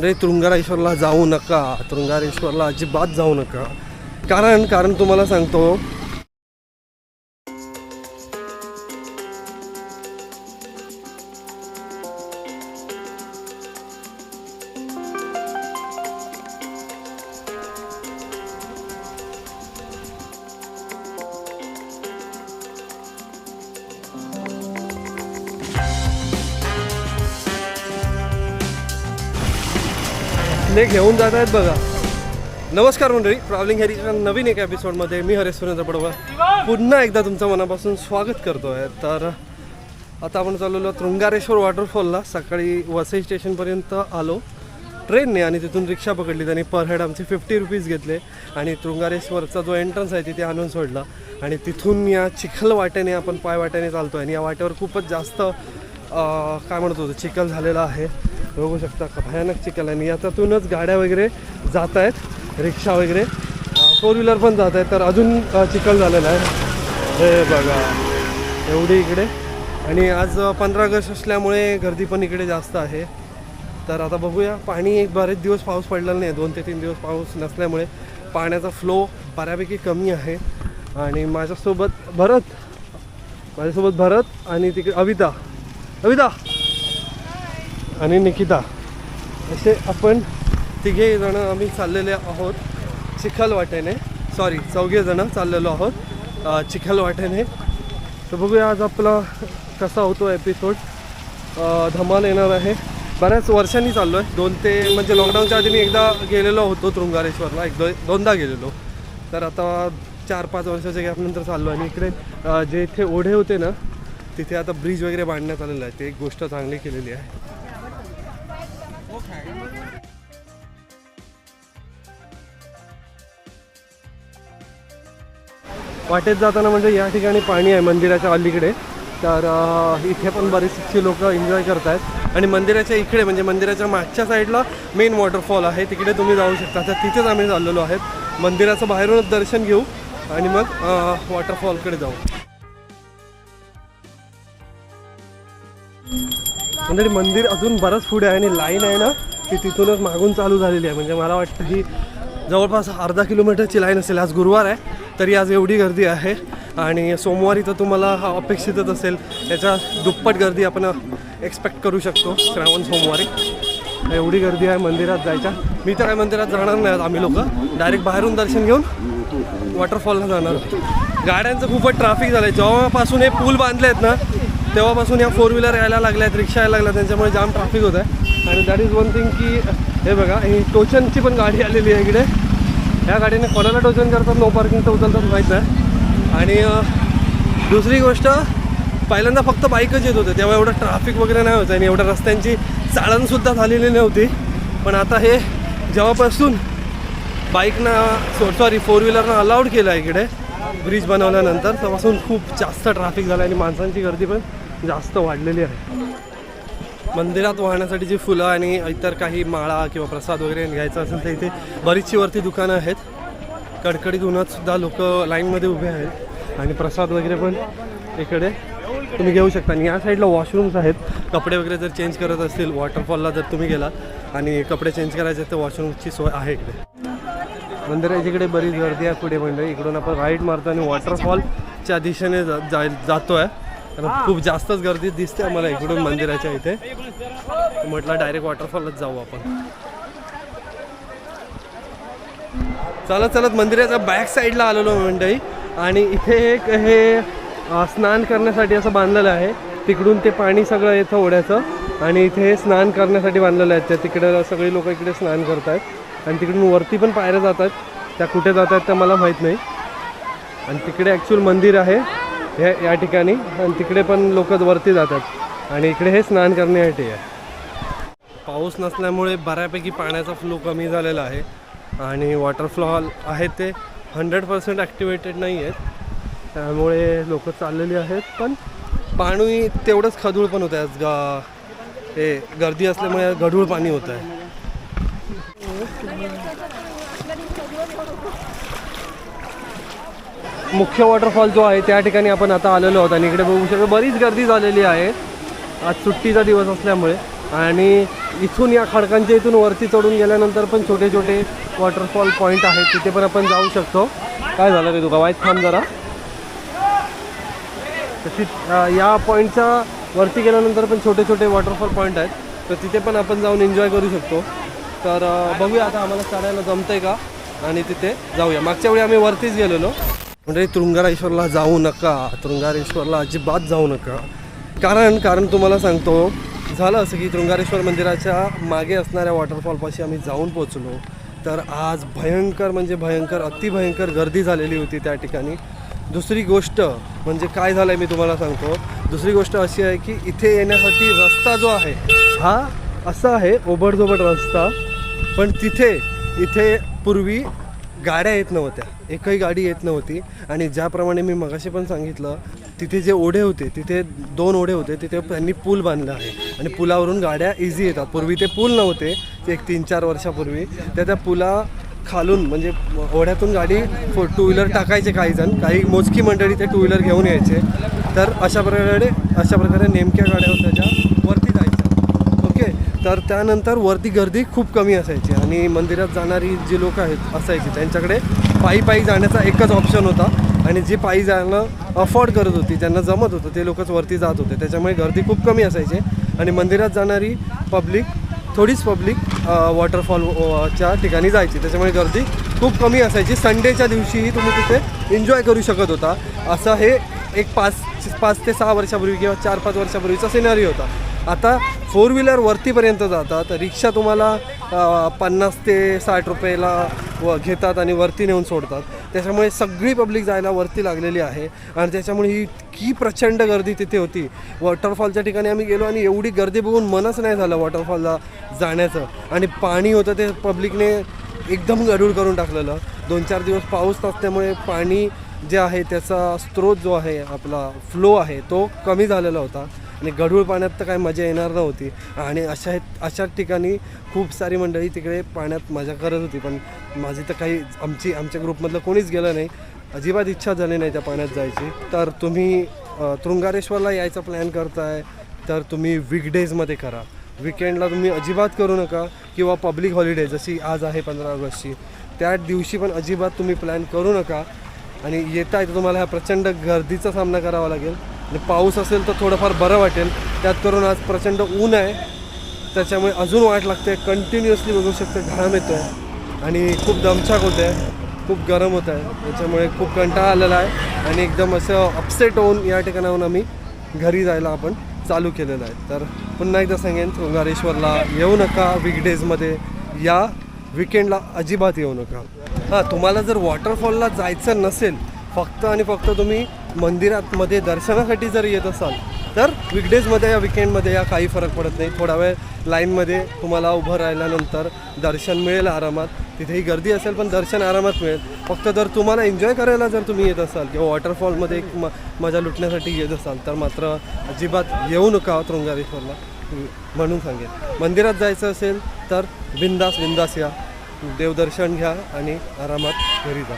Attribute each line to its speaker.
Speaker 1: म्हणजे तृंगारेश्वरला जाऊ नका तृंगारेश्वरला अजिबात जाऊ नका. कारण कारण तुम्हाला सांगतो आपले घेऊन जात आहेत बघा. नमस्कार मंडळी ट्रॅव्हलिंग हॅरीच्या नवीन एक एपिसोडमध्ये मी हरेश सुरेंद्र पडवा पुन्हा एकदा तुमचं मनापासून स्वागत करतो आहे तर आता आपण चाललेलो तृंगारेश्वर वॉटरफॉलला सकाळी वसई स्टेशनपर्यंत आलो. ट्रेनने आणि तिथून रिक्षा पकडली त्यांनी पर हेड आमचे फिफ्टी रुपीज घेतले. आणि तृंगारेश्वरचा जो एंट्रन्स आहे तिथे आणून सोडला. आणि तिथून या चिखल वाट्याने आपण पाय वाट्याने चालतो आहे आणि या वाटेवर खूपच जास्त काय म्हणतो तो चिखल झालेला आहे. बघू शकता का भयानक चिखल आहे. आणि याच्यातूनच गाड्या वगैरे जात आहेत रिक्षा वगैरे. फोर व्हीलर पण जात आहेत तर अजून चिखल झालेला आहे. हे बघा एवढी इकडे. आणि आज पंधरा ऑगस्ट असल्यामुळे गर्दी पण इकडे जास्त आहे. तर आता बघूया पाणी एक बरेच दिवस पाऊस पडलेला नाही दोन ते तीन दिवस पाऊस नसल्यामुळे पाण्याचा फ्लो बऱ्यापैकी कमी आहे. आणि माझ्यासोबत भरत माझ्यासोबत भरत आणि तिकडे अविता. अविता! आणि निकिता असे आपण तिघे जण आम्ही चाललेले आहोत चिखल वाटेने सॉरी चौघे जण चाललेलो आहोत चिखल वाटेने तर बघूया आज आपला कसा होतो एपिसोड धमाल येणार आहे. बऱ्याच वर्षांनी चाललो आहे दोन ते म्हणजे लॉकडाऊनच्या आधी मी एकदा गेलेलो होतो तृंगारेश्वरला एक दो दोनदा गेलेलो. तर आता चार पाच वर्षाच्या गॅपनंतर चाललो आणि इकडे जे इथे ओढे होते ना तिथे आता ब्रिज वगैरे बांधण्यात आलेलं आहे. ते एक गोष्ट चांगली केलेली आहे. वाटेत जाताना म्हणजे या ठिकाणी पाणी आहे मंदिराच्या अलीकडे. तर इथे पण बरेचशी लोक एन्जॉय करत आहेत आणि मंदिराच्या इकडे म्हणजे मंदिराच्या मागच्या साईडला मेन वॉटरफॉल आहे. तिकडे तुम्ही जाऊ शकता. तर तिथेच आम्ही चाललेलो आहेत. मंदिराचं बाहेरूनच दर्शन घेऊ. आणि मग वॉटरफॉलकडे जाऊ. म्हणजे मंदिर अजून बरंच पुढे आहे आणि लाईन आहे ना ती तिथूनच मागून चालू झालेली आहे. म्हणजे मला वाटतं ही जवळपास अर्धा किलोमीटरची लाईन असेल. आज गुरुवार आहे तरी आज एवढी गर्दी आहे. आणि सोमवारी तर तुम्हाला अपेक्षितच असेल. त्याच्या दुप्पट गर्दी आपण एक्सपेक्ट करू शकतो श्रावण सोमवारी. एवढी गर्दी आहे मंदिरात जायच्या. मी तर काय मंदिरात जाणार नाही आज आम्ही लोक. डायरेक्ट बाहेरून दर्शन घेऊन वॉटरफॉलला जाणार. गाड्यांचं खूपच ट्रॅफिक झालं आहे जेव्हापासून हे पूल बांधले आहेत ना तेव्हापासून या फोर व्हीलर यायला लागल्या आहेत रिक्षा यायला लागल्या त्यांच्यामुळे जाम ट्रॅफिक होत आहे आणि दॅट इज वन थिंग की हे बघा ही टोचनची पण गाडी आलेली आहे इकडे. ह्या गाडीने कोणाला टोचन करतात नो पार्किंगचं उचलतात माहीत आहे आणि दुसरी गोष्ट पहिल्यांदा फक्त बाईकच येत होते तेव्हा एवढं ट्रॅफिक वगैरे नाही होतं आणि एवढ्या रस्त्यांची चाळणसुद्धा झालेली नव्हती. पण आता हे जेव्हापासून बाईकनं सॉरी फोर व्हीलरनं अलाउड केलं आहे इकडे ब्रिज बनवल्यानंतर तेव्हापासून खूप जास्त ट्रॅफिक झालं आणि माणसांची गर्दी पण जास्त वाढलेली आहे. मंदिरात वाहण्यासाठी जी फुलं आणि इतर काही माळा किंवा प्रसाद वगैरे घ्यायचा असेल तर इथे बरीचशी वरती दुकानं आहेत. कडकडीत उन्हातसुद्धा लोक लाईनमध्ये उभे आहेत. आणि प्रसाद वगैरे पण इकडे तुम्ही घेऊ शकता. आणि या साईडला वॉशरूम्स आहेत. कपडे वगैरे जर चेंज करत असतील वॉटरफॉलला जर तुम्ही गेलात आणि कपडे चेंज करायचे तर वॉशरूमची सोय आहे इकडे. मंदिराच्या इकडे बरीच गर्दी आहे पुढे मंडळी इकडून आपण राईट मारतो आणि वॉटरफॉलच्या दिशेने जा- जाय जातो आहे कारण खूप जास्तच गर्दी दिसते आम्हाला इकडून मंदिराच्या इथे. म्हटलं डायरेक्ट वॉटरफॉलच जाऊ आपण. चालत चालत मंदिराच्या बॅक साईडला आलेलो मंडळी. आणि इथे एक हे स्नान करण्यासाठी असं बांधलेलं आहे. तिकडून ते पाणी सगळं येतं ओढ्याचं. आणि इथे हे स्नान करण्यासाठी बांधलेलं आहे. त्या तिकडे सगळी लोक इकडे स्नान करत आहेत आणि तिकडून वरती पण पायऱ्या जातात त्या कुठे जात आहेत त्या मला माहीत नाही. आणि तिकडे ॲक्च्युअल मंदिर आहे. हे या ठिकाणी आणि तिकडे पण लोक वरती जातात. आणि इकडे हे स्नान करण्यासाठी आहे. पाऊस नसल्यामुळे बऱ्यापैकी पाण्याचा फ्लो कमी झालेला आहे. आणि वॉटरफॉल आहे ते हंड्रेड पर्सेंट ॲक्टिवेटेड नाही आहेत. त्यामुळे लोक चाललेली आहेत. पण पाणी तेवढंच खदूळ पण होतं आहे आज गा हे गर्दी असल्यामुळे गढूळ पाणी होतं आहे मुख्य वॉटरफॉल जो आहे त्या ठिकाणी आपण आता आलेलो आहोत आणि इकडे बघू शकतो बरीच गर्दी झालेली आहे. आज सुट्टीचा दिवस असल्यामुळे. आणि इथून या खडकांच्या इथून वरती चढून गेल्यानंतर पण छोटे छोटे वॉटरफॉल पॉईंट आहेत तिथे पण आपण जाऊ शकतो. काय झालं रे तुका वाईट थांब जरा. तर या पॉईंटच्या वरती गेल्यानंतर पण छोटे छोटे वॉटरफॉल पॉईंट आहेत. तर तिथे पण आपण जाऊन एन्जॉय करू शकतो. तर बघूया आता आम्हाला चढायला जमतंय का? आणि तिथे जाऊया. मागच्या वेळी आम्ही वरतीच गेलेलो. म्हणजे तुरुंगारेश्वरला जाऊ नका तुरुंगारेश्वरला अजिबात जाऊ नका. कारण कारण तुम्हाला सांगतो झालं असं की तुरुंगारेश्वर मंदिराच्या मागे असणाऱ्या वॉटरफॉलपाशी आम्ही जाऊन पोचलो तर आज भयंकर म्हणजे भयंकर अतिभयंकर गर्दी झालेली होती त्या ठिकाणी. दुसरी गोष्ट म्हणजे काय झालं आहे मी तुम्हाला सांगतो. दुसरी गोष्ट अशी आहे की इथे येण्यासाठी रस्ता जो आहे हा असा आहे ओबडधोबड रस्ता. पण तिथे इथे पूर्वी गाड्या येत नव्हत्या. एकही गाडी येत नव्हती. आणि ज्याप्रमाणे मी मगाशी पण सांगितलं तिथे जे ओढे होते तिथे दोन ओढे होते तिथे त्यांनी पूल बांधला आहे. आणि पुलावरून गाड्या इझी येतात. पूर्वी ते पूल नव्हते एक तीन चार वर्षापूर्वी. त्या त्या पुला खालून म्हणजे ओढ्यातून गाडी फो टू व्हीलर टाकायचे काही जण. काही मोजकी मंडळी ते टू व्हीलर घेऊन यायचे. तर अशा प्रकारे अशा प्रकारे नेमक्या गाड्या होत्या ज्या वरती जायच्या ओके तर त्यानंतर वरती गर्दी खूप कमी असायची आणि मंदिरात जाणारी जी लोक आहेत असायची. त्यांच्याकडे पायी पायी जाण्याचा एकच ऑप्शन होता. आणि जी पायी जाणं अफोर्ड करत होती ज्यांना जमत होतं ते लोकच वरती जात होते. त्याच्यामुळे गर्दी खूप कमी असायची आणि मंदिरात जाणारी पब्लिक थोडीच पब्लिक वॉटरफॉलच्या ठिकाणी जायची. त्याच्यामुळे गर्दी खूप कमी असायची. संडेच्या दिवशीही तुम्ही तिथे एन्जॉय करू शकत होता. असं हे एक पाच पाच ते सहा वर्षापूर्वी किंवा चार पाच वर्षापूर्वीचा सिनारी होता. आता फोर व्हीलर वरतीपर्यंत जातात. रिक्षा तुम्हाला पन्नास ते साठ रुपयाला व घेतात आणि वरती नेऊन सोडतात. त्याच्यामुळे सगळी पब्लिक जायला वरती लागलेली आहे. आणि त्याच्यामुळे ही इतकी प्रचंड गर्दी तिथे होती. वॉटरफॉलच्या ठिकाणी आम्ही गेलो आणि एवढी गर्दी बघून मनच नाही झालं वॉटरफॉलला जाण्याचं. आणि पाणी होतं ते पब्लिकने एकदम गडूळ करून टाकलेलं. दोन चार दिवस पाऊस नसल्यामुळे पाणी जे आहे त्याचा स्रोत जो आहे आपला फ्लो आहे तो कमी झालेला होता. आणि गढूळ पाण्यात तर काही मजा येणार नव्हती. आणि अशा अशा ठिकाणी खूप सारी मंडळी तिकडे पाण्यात मजा करत होती. पण माझी तर काही आमची आमच्या ग्रुपमधलं कोणीच गेलं नाही. अजिबात इच्छा झाली नाही त्या पाण्यात जायची. तर तुम्ही तृंगारेश्वरला यायचा प्लॅन करताय तर तुम्ही वीकडेजमध्ये करा. विकेंडला तुम्ही अजिबात करू नका किंवा पब्लिक हॉलिडे जशी आज आहे पंधरा ऑगस्टची. त्या दिवशी पण अजिबात तुम्ही प्लॅन करू नका. आणि येता येतं तुम्हाला ह्या प्रचंड गर्दीचा सामना करावा लागेल. आणि पाऊस असेल तर थोडंफार बरं वाटेल. त्यात करून आज प्रचंड ऊन आहे. त्याच्यामुळे अजून वाट लागते. कंटिन्युअसली बघू शकते. घाम येतो आहे आणि खूप दमछाक होते आहे खूप गरम होत आहे त्याच्यामुळे खूप कंटाळा आलेला आहे. आणि एकदम असं अपसेट होऊन या ठिकाणाहून आम्ही घरी जायला आपण चालू केलेलं आहे. तर पुन्हा एकदा सांगेन शृंगारेश्वरला येऊ नका वीकडेजमध्ये या विकेंडला अजिबात येऊ नका. हां तुम्हाला जर वॉटरफॉलला जायचं नसेल फक्त आणि फक्त तुम्ही मंदिरातमध्ये दर्शनासाठी जर येत असाल तर विकडेजमध्ये या विकेंडमध्ये या काही फरक पडत नाही. थोडा वेळ लाईनमध्ये तुम्हाला उभं राहिल्यानंतर दर्शन मिळेल आरामात. तिथेही गर्दी असेल पण दर्शन आरामात मिळेल. फक्त जर तुम्हाला एन्जॉय करायला जर तुम्ही येत असाल किंवा वॉटरफॉलमध्ये एक म मजा लुटण्यासाठी येत असाल तर मात्र अजिबात येऊ नका तृंगारेश्वरला म्हणून सांगेन. मंदिरात जायचं असेल तर बिंदास बिंदास या. देवदर्शन घ्या आणि आरामात घरी जा.